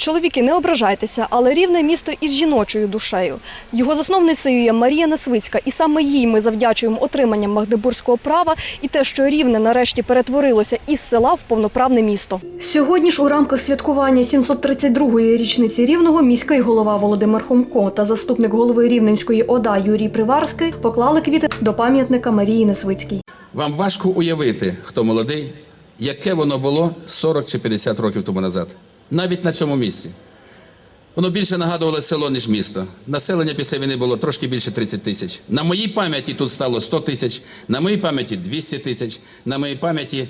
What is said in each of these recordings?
Чоловіки, не ображайтеся, але рівне місто із жіночою душею. Його засновницею є Марія Несвицька, і саме їй ми завдячуємо отриманням магдебурзького права і те, що рівне нарешті перетворилося із села в повноправне місто. Сьогодні ж у рамках святкування 732-ї річниці рівного міський голова Володимир Хомко та заступник голови Рівненської ОДА Юрій Приварський поклали квіти до пам'ятника Марії Несвицькій. Вам важко уявити, хто молодий, яке воно було 40 чи 50 років тому назад. Навіть на цьому місці. Воно більше нагадувало село, ніж місто. Населення після війни було трошки більше 30 тисяч. На моїй пам'яті тут стало 100 тисяч, на моїй пам'яті 200 тисяч, на моїй пам'яті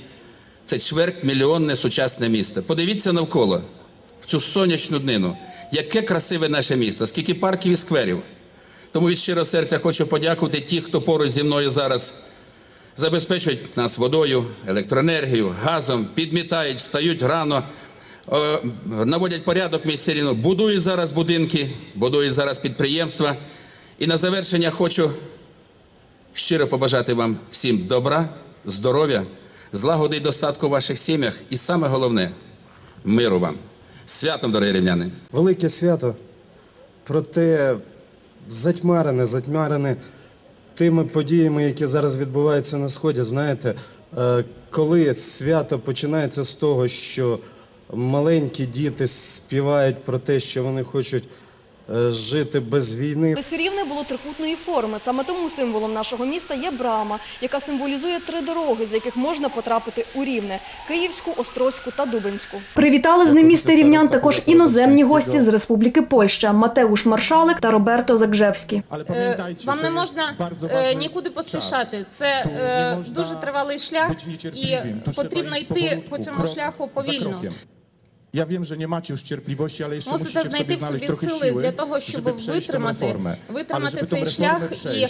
це чверть мільйонне сучасне місто. Подивіться навколо, в цю сонячну днину. Яке красиве наше місто, скільки парків і скверів. Тому від щирого серця хочу подякувати ті, хто поруч зі мною зараз забезпечують нас водою, електроенергією, газом, підмітають, встають рано, наводять порядок в місті Рівно, будують зараз будинки, будують зараз підприємства. І на завершення хочу щиро побажати вам всім добра, здоров'я, злагоди і достатку в ваших сім'ях, і саме головне миру вам. Святом, дорогі рівняни! Велике свято, проте затьмарене, затьмарене тими подіями, які зараз відбуваються на сході. Знаєте, е, коли свято починається з того, що маленькі діти співають про те, що вони хочуть е, жити без війни. Ось рівне було трикутної форми. Саме тому символом нашого міста є брама, яка символізує три дороги, з яких можна потрапити у Рівне – Київську, Острозьку та Дубинську. Привітали з ним міста рівнян також іноземні гості з Республіки Польща – Матеуш Маршалик та Роберто Закжевський. Ale Е, Вам не можна е, нікуди поспішати. Це дуже тривалий шлях, і потрібно йти по цьому шляху повільно. Ja wiem, że nie macie już cierpliwości, ale jeszcze Мусите знайти в собі сили для того, щоб витримати, витримати цей шлях і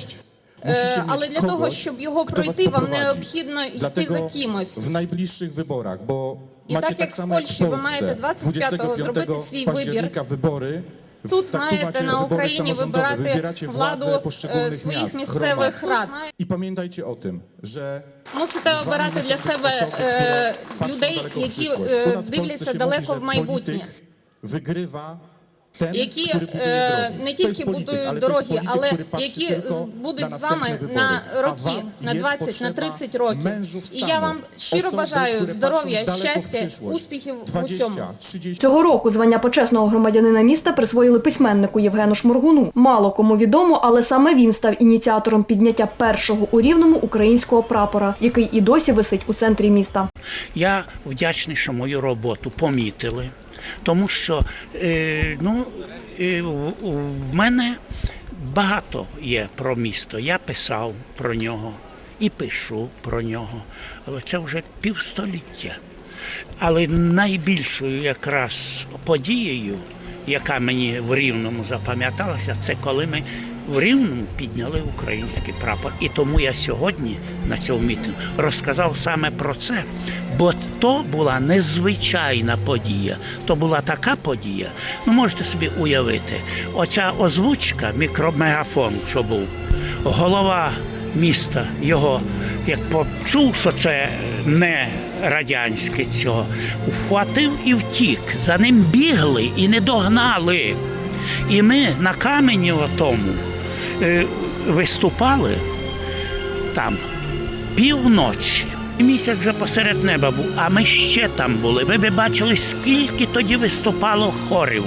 е, але для того, щоб його пройти, вам необхідно йти за кимось. tak tak jak w samo jak w Polsce, wy Polsce, маєте 25 25 зробити свій вибір. wybory. Тут маєте на Україні вибирати владу е, своїх місцевих рад. I pamiętajcie o tym, że Мусите обирати для себе е, людей, які е, дивляться далеко в майбутнє. ten, які е, не тільки polityk, будують дороги, але які з- будуть з вами на роки, на jest 20, на potrzeba 30 років. І я вам щиро бажаю здоров'я, щастя, успіхів в 20, усьому. 30 Цього року звання почесного громадянина міста присвоїли письменнику Євгену Шморгуну. Мало кому відомо, але саме він став ініціатором підняття першого у Рівному українського прапора, який і досі висить у центрі міста. Я вдячний, що мою роботу помітили, тому що е, ну, е, в, мене багато є про місто. Я писав про нього і пишу про нього, але це вже півстоліття. Але найбільшою якраз подією, яка мені в Рівному запам'яталася, це коли ми в Рівному підняли український прапор. І тому я сьогодні на цьому мітингу розказав саме про це, бо то була незвичайна подія. То була така подія. Ну можете собі уявити, оця озвучка, мікромегафон, що був, голова міста його, як почув, що це не радянське цього, вхватив і втік. За ним бігли і не догнали. І ми на камені отому е, виступали там півночі. Місяць вже посеред неба був, а ми ще там були. Ви б бачили, скільки тоді виступало хорів,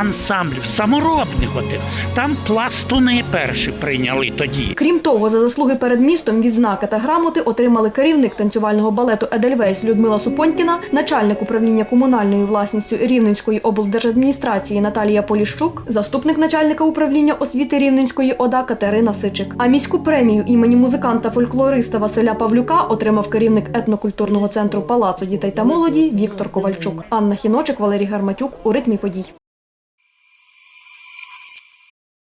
ансамблів, саморобних отих. Там пластуни перші прийняли тоді. Крім того, за заслуги перед містом відзнаки та грамоти отримали керівник танцювального балету Едельвейс Людмила Супонькіна, начальник управління комунальною власністю Рівненської облдержадміністрації Наталія Поліщук, заступник начальника управління освіти Рівненської ОДА Катерина Сичик. А міську премію імені музиканта-фольклориста Василя Павлюка отримав керівник етнокультурного центру Палацу дітей та молоді Віктор Ковальчук. Анна Хіночик, Валерій Гарматюк у ритмі подій.